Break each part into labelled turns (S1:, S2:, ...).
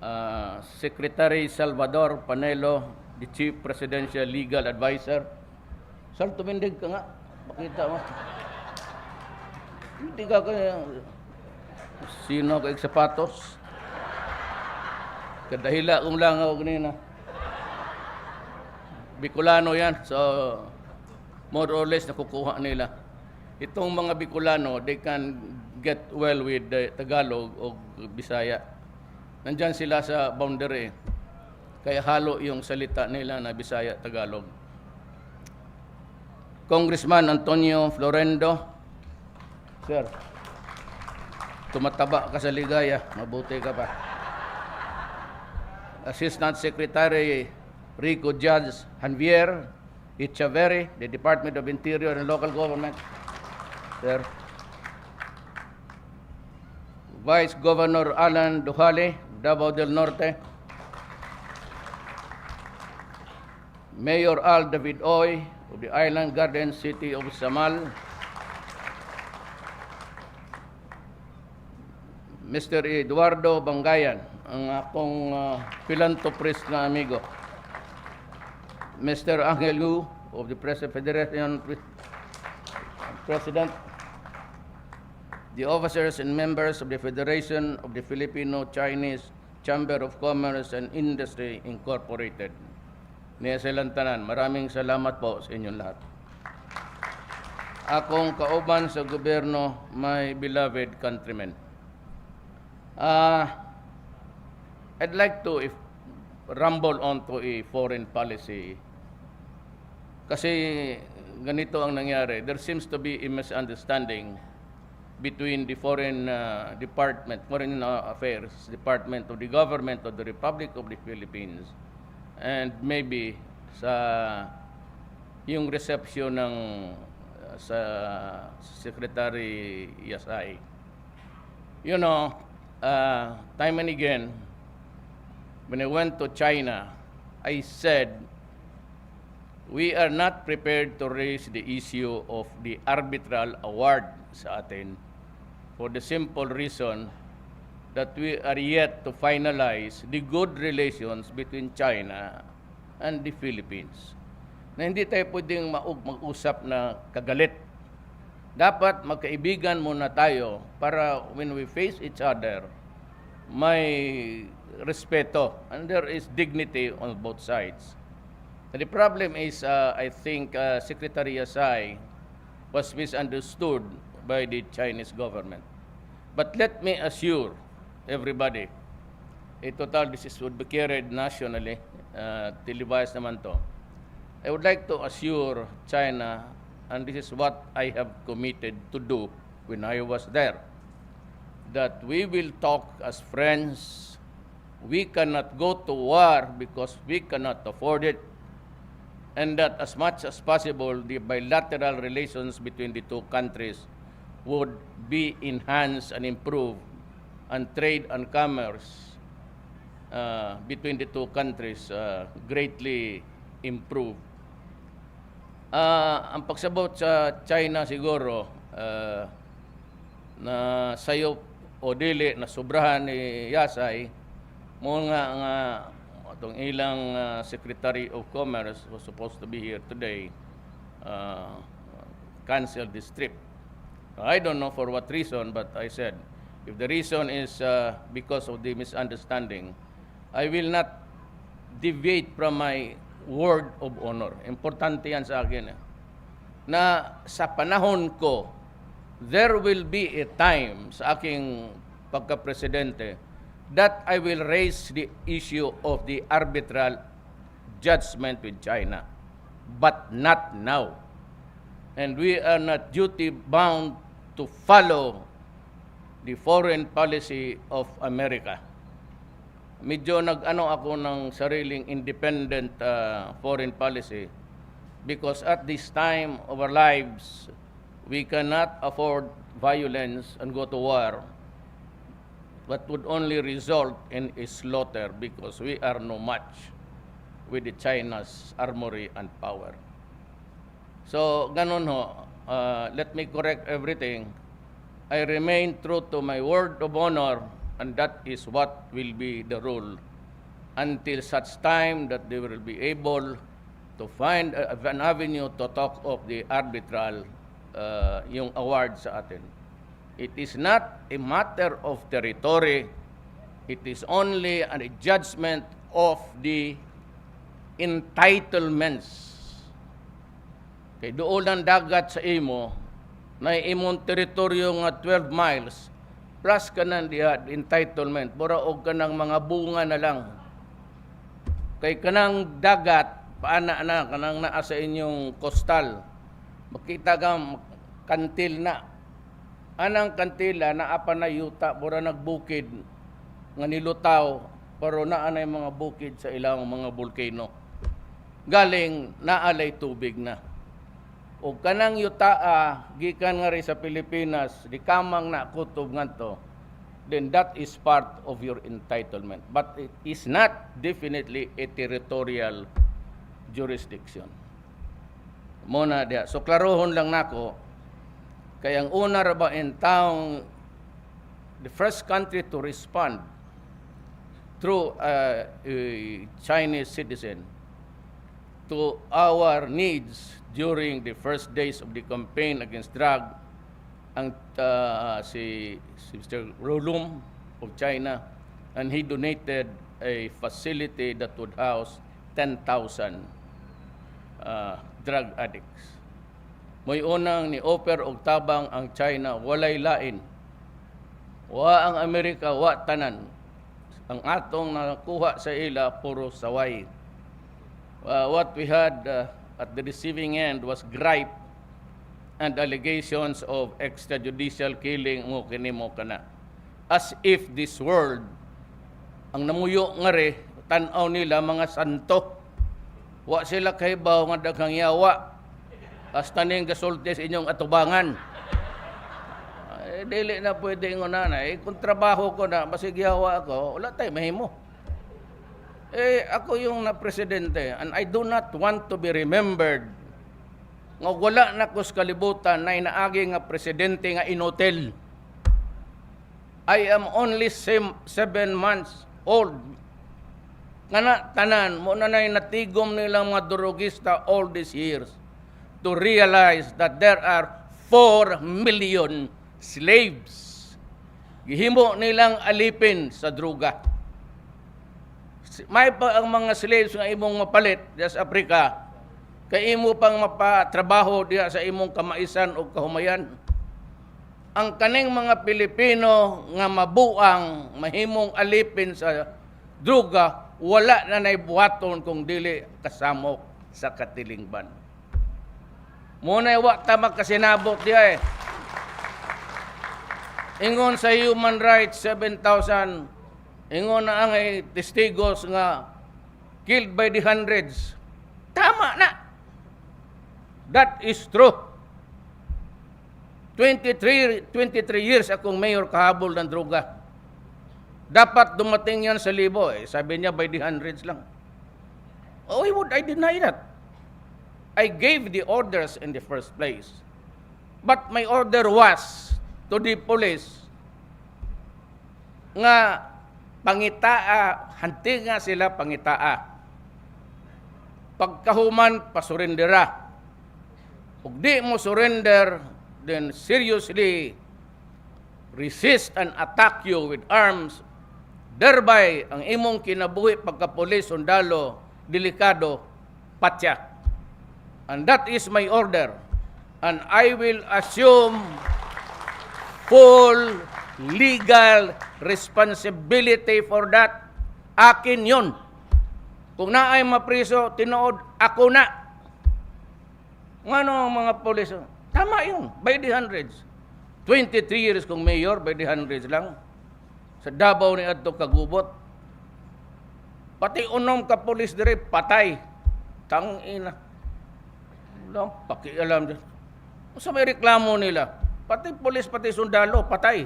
S1: uh, Secretary Salvador Panelo, the Chief Presidential Legal Advisor. Sir, tumindig ka nga. Pakita mo. Hindi ka kaya... Sino ka sapatos? Kadahila kong lang ako kanina. Bicolano yan. So, more or less nakukuha nila. Itong mga Bicolano, they can get well with the Tagalog o Bisaya. Nandyan sila sa boundary. Kaya halo yung salita nila na Bisaya, Tagalog. Congressman Antonio Florendo. Sir, tumataba ka sa ligaya. Mabuti ka pa. Assistant Secretary Rico Judge Janvier Echeverry, the Department of Interior and Local Government. Sir. Vice Governor Alan Duhale, Davao del Norte. Mayor Al David Oy of the Island Garden City of Samal. Mr. Eduardo Bangayan, ang akong uh, philanthropist na amigo. Mr. Angel Yu of the Press Federation President, the officers and members of the Federation of the Filipino-Chinese Chamber of Commerce and Industry Incorporated. Niya silang tanan, maraming salamat po sa inyong lahat. Akong kauban sa gobyerno, my beloved countrymen. Uh, I'd like to if, rumble on to a foreign policy kasi ganito ang nangyari. There seems to be a misunderstanding between the foreign uh, department, foreign uh, affairs department of the government of the Republic of the Philippines and maybe sa yung reception ng uh, sa Secretary Yasay. You know, uh, time and again, when I went to China, I said we are not prepared to raise the issue of the arbitral award sa atin for the simple reason that we are yet to finalize the good relations between China and the Philippines. Na hindi tayo pwedeng mag-usap na kagalit. Dapat magkaibigan muna tayo para when we face each other, may respeto and there is dignity on both sides. The problem is, uh, I think uh, Secretary Yasai was misunderstood by the Chinese government. But let me assure everybody, eh, total is would be carried nationally, uh, televised naman to. I would like to assure China, and this is what I have committed to do when I was there, that we will talk as friends. We cannot go to war because we cannot afford it and that as much as possible the bilateral relations between the two countries would be enhanced and improved and trade and commerce uh, between the two countries uh, greatly improved. Ah, ang pagsabot sa China siguro uh, na sayo o dili na sobrahan ni Yasay mo nga nga atong ilang uh, Secretary of Commerce was supposed to be here today uh, cancel this trip. I don't know for what reason but I said if the reason is uh, because of the misunderstanding I will not deviate from my word of honor. Importante yan sa akin. eh. Na sa panahon ko, there will be a time sa aking pagka-presidente that I will raise the issue of the arbitral judgment with China. But not now. And we are not duty bound to follow the foreign policy of America medyo nag-ano ako ng sariling independent uh, foreign policy because at this time of our lives, we cannot afford violence and go to war but would only result in a slaughter because we are no match with the China's armory and power. So, ganun ho. Uh, let me correct everything. I remain true to my word of honor and that is what will be the rule until such time that they will be able to find a- an avenue to talk of the arbitral uh, yung award sa atin. It is not a matter of territory. It is only a judgment of the entitlements. Kay doon ang dagat sa imo, na imong teritoryo nga 12 miles, plus ka ng diha, entitlement, mura og ka ng mga bunga na lang. Kay kanang dagat, paana na, kanang naa sa inyong coastal, makita ka kantil na. Anang kantila na apa na yuta, mura nagbukid, nga nilutaw, pero naa na yung mga bukid sa ilang mga volcano. Galing, naalay tubig na o kanang yutaa gikan nga rin sa Pilipinas di kamang na kutob ngadto then that is part of your entitlement. But it is not definitely a territorial jurisdiction. Mo na diha. So klarohon lang nako kay ang una ra ba in town the first country to respond through uh, a Chinese citizen to our needs during the first days of the campaign against drug ang uh, si, si Mr. Rolum of China and he donated a facility that would house 10,000 uh, drug addicts. Mo'y unang ni offer og tabang ang China walay lain. Wa ang Amerika wa tanan. Ang atong nakuha sa ila puro saway. Uh, what we had uh, at the receiving end was gripe and allegations of extrajudicial killing mo kini mo kana. As if this world, ang namuyo nga re, tanaw nila mga santo. Wa sila kahibaw nga daghang yawa. Hasta ning gasulti sa inyong atubangan. Eh, dili na pwede nga na. Eh, kung trabaho ko na, basig yawa ako, wala tayo mahimo. Eh, ako yung na presidente and I do not want to be remembered nga wala na ko sa kalibutan na inaagi nga presidente nga inotel. I am only sem- seven months old. Nga na, tanan, mo na na natigom nilang mga durugista all these years to realize that there are 4 million slaves. Gihimo nilang alipin sa druga. May pa ang mga slaves nga imong mapalit diya sa Afrika kay imo pang mapatrabaho diya sa imong kamaisan o kahumayan ang kaning mga Pilipino nga mabuang mahimong alipin sa druga wala na naibuhaton kung dili kasamok sa katilingban Muna wa ta magkasinabot diya eh. Ingon sa human rights 7,000 Ingon na ang eh, testigos nga killed by the hundreds. Tama na. That is true. 23, 23 years akong mayor kahabol ng droga. Dapat dumating yan sa libo. Eh. Sabi niya by the hundreds lang. Oh, why would I deny that? I gave the orders in the first place. But my order was to the police nga pangitaa, hanti nga sila pangitaa. Pagkahuman, pasurendera. Ug di mo surrender, then seriously resist and attack you with arms, thereby ang imong kinabuhi pagkapulis, sundalo, delikado, patya. And that is my order. And I will assume full legal responsibility for that. Akin yun. Kung naay mapriso, tinuod, ako na. Ngano ang mga polis? Tama yun, by the hundreds. 23 years kung mayor, by the hundreds lang. Sa Davao ni Adto Kagubot. Pati unom ka polis dire, patay. Tang ina. Wala, pakialam dyan. Sa may reklamo nila, pati polis, pati sundalo, patay.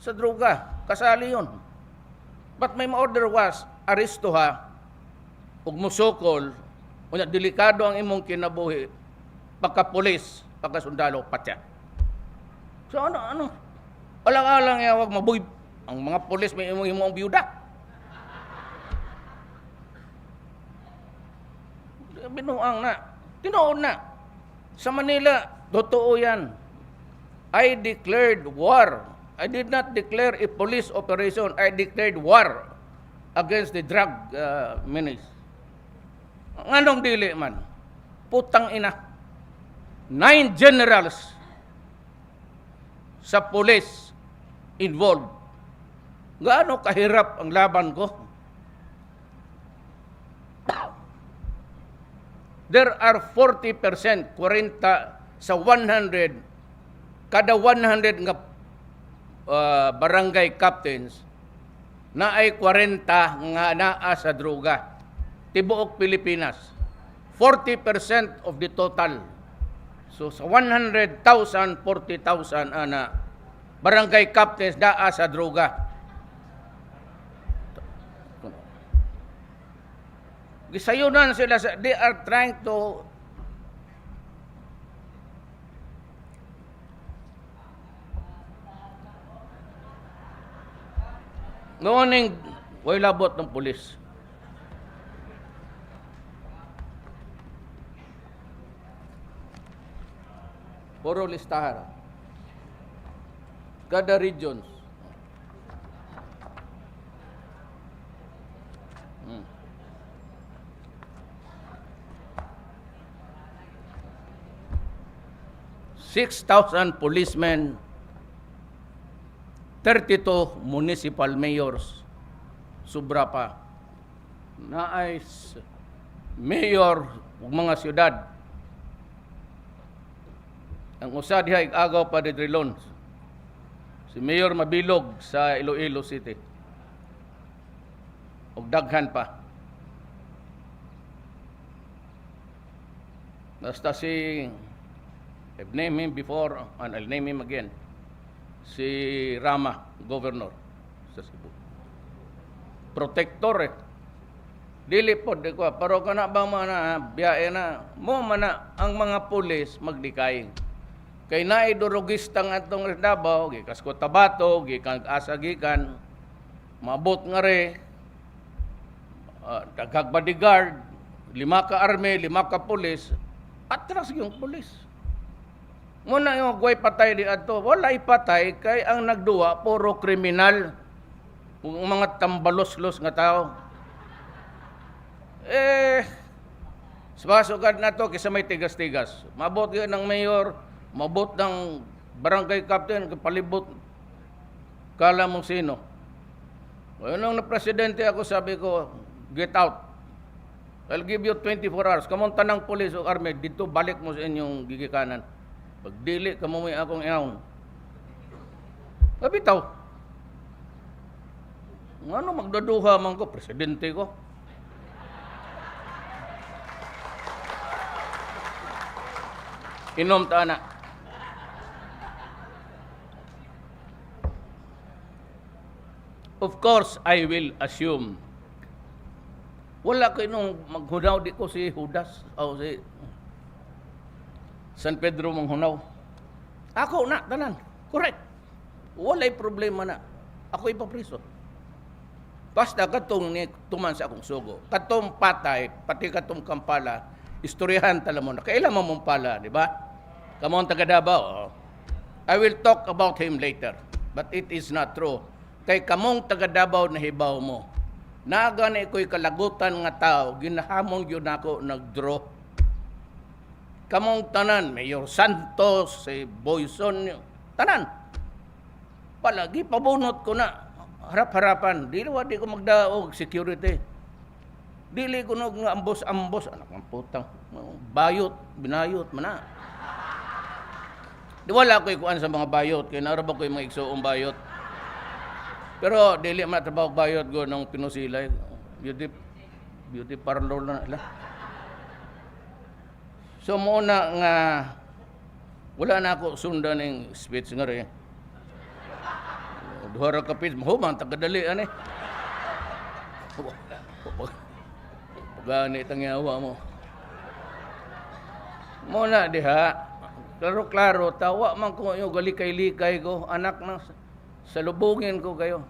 S1: Sa droga, kasali yun. But my order was, aresto ha, ug musokol, unya delikado ang imong kinabuhi, pagka-pulis, pagka-sundalo, patya. So ano, ano? Alang-alang ya, wag mabuy, ang mga pulis may imong imong byuda. Binuang na. Tinuod na. Sa Manila, totoo yan. I declared war. I did not declare a police operation. I declared war against the drug uh, menace. Anong dili man? Putang ina. Nine generals sa police involved. Gaano kahirap ang laban ko? There are 40%, 40 sa 100, kada 100 nga uh, barangay captains na ay 40 nga naa sa droga. Tibuok Pilipinas. 40% of the total. So sa 100,000, 40,000 ana barangay captains naa sa droga. Gisayunan sila sa they are trying to Noong way labot ng pulis. Puro listahan. Kada regions. Hmm. Six thousand policemen 32 municipal mayors. Sobra pa. Naay s- mayor ug mga syudad. Ang usa diha ig agaw pa di Drilon. Si Mayor Mabilog sa Iloilo City. Ug daghan pa. Basta si I've named him before and I'll name him again si Rama, governor sa Cebu. Protector eh. Dili po, ko, pero kana ba mga na, biyahe na, mo man na, ang mga pulis magdikay. Kay naay durugista nga itong Davao, gikas ko tabato, gikan asa gikan, mabot nga re, uh, bodyguard, lima ka army, lima ka pulis, atras yung pulis. Muna yung guay patay di ato, wala ipatay kay ang nagduwa puro kriminal. Kung mga tambalos-los nga tao. Eh, Subasugad na to kisa may tigas-tigas. Mabot yun ng mayor, mabot ng barangay captain, palibot. Kala mo sino. Well, nung presidente ako, sabi ko, get out. I'll give you 24 hours. Kamong tanang police o army, dito balik mo sa inyong gigikanan. Pagdili ka mo may akong ihaon. Mabitaw. Ano magdaduha man ko, presidente ko. Inom ta na. Of course, I will assume. Wala ko nung maghunaw di ko si Judas o si San Pedro manghunaw. Ako na, tanan. Correct. Walay problema na. Ako ipapriso. Basta katong ni tuman sa akong sugo. Katong patay, pati katong kampala, istoryahan tala mo na. Kailan mo mong pala, di ba? Kamon taga Davao. I will talk about him later. But it is not true. Kay kamong taga Davao na hibaw mo. Nagani ko'y kalagutan nga tao, ginahamon yun ako nagdraw. Kamong tanan, Mayor Santos, si Boyson, tanan. Palagi pabunot ko na harap-harapan. Dili wa di ko magdaog security. Dili ko nog nga ambos-ambos anak ng putang. Bayot, binayot man na. Di wala ko ikuan sa mga bayot kay naraba ko yung mga igsoong bayot. Pero dili man trabaho bayot go nung pinusilay. Beauty beauty parlor na nila. So muna nga wala na ako sundan ng speech nga rin. Duha ra ka page, mahuman tagadali ani. Pagani tangyawa mo. Muna diha, klaro-klaro, tawa man ko yung galikay-likay ko, anak na salubungin ko kayo.